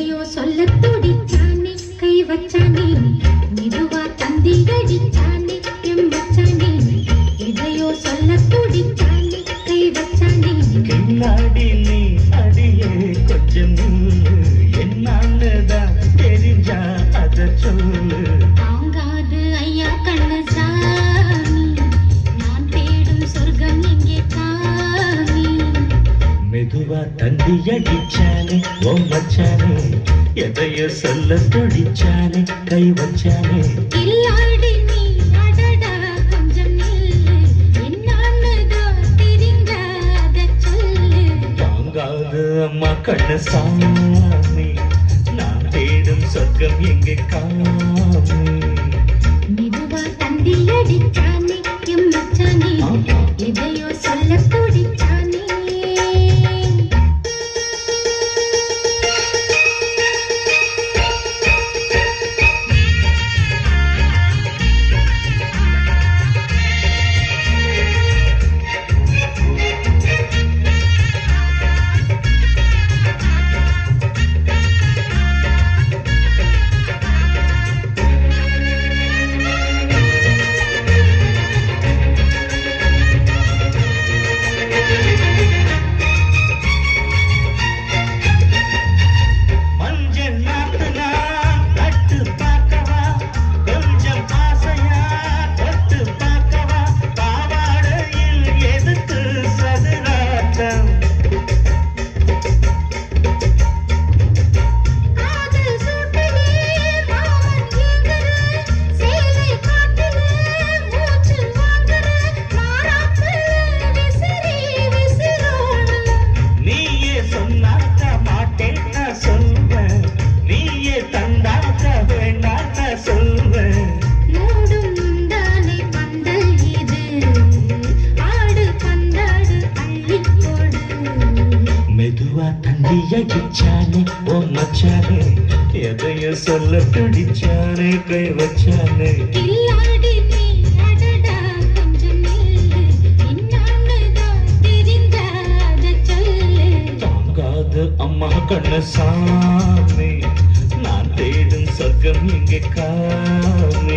எதையோ சொல்ல துடிச்சானே கை வச்சானே மெதுவா தந்தி கடிச்சானே எம் வச்சானே எதையோ சொல்ல துடிச்சானே கை வச்சானே. பின்னாடி நீ அடியே கொஞ்சம் மெதுவா தண்டி அடிச்சானே ஓ மச்சானே எதைய சொல்ல துடிச்சானே கை வச்சானே. அம்மா கண்ணு சாமி. நான் தேடும் சொர்க்கம் எங்கே காமி மெதுவா தந்தி அடிச்சானே எம் மச்சானே. எதையோ தண்டி அடிச்சானே ஓ மச்சானே. எதைய சொல்ல பிடிச்சானே கை வச்சானே. அம்மா கண்ண சாமி நான் தேடும் சொர்க்கம் எங்கே காமி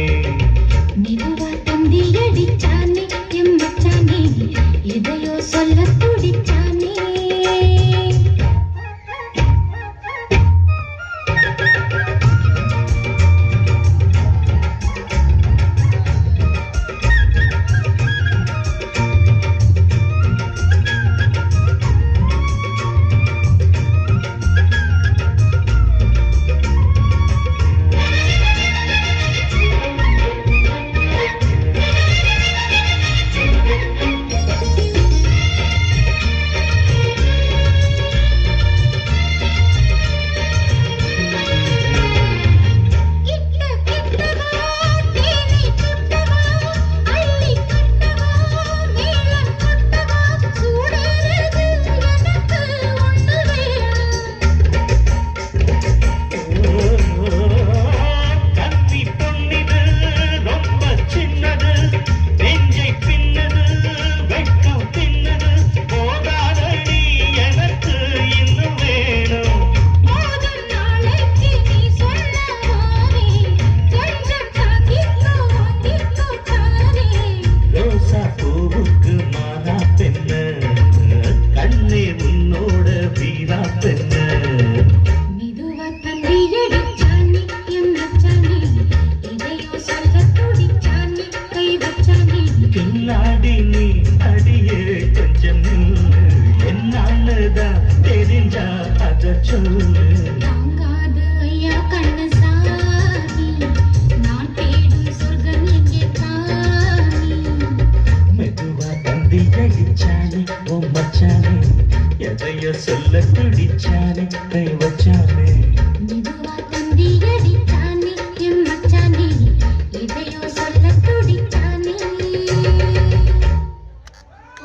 தெரிஞ்சா அத சொல்லு தாங்காது ஐயா கண்ணு சாமி நான் தேடும் சொர்க்கம் எங்கே காமி மெதுவா தந்தி அடிச்சானே ஓ மச்சானே எதைய சொல்ல பிடிச்சானே கை வச்சானே.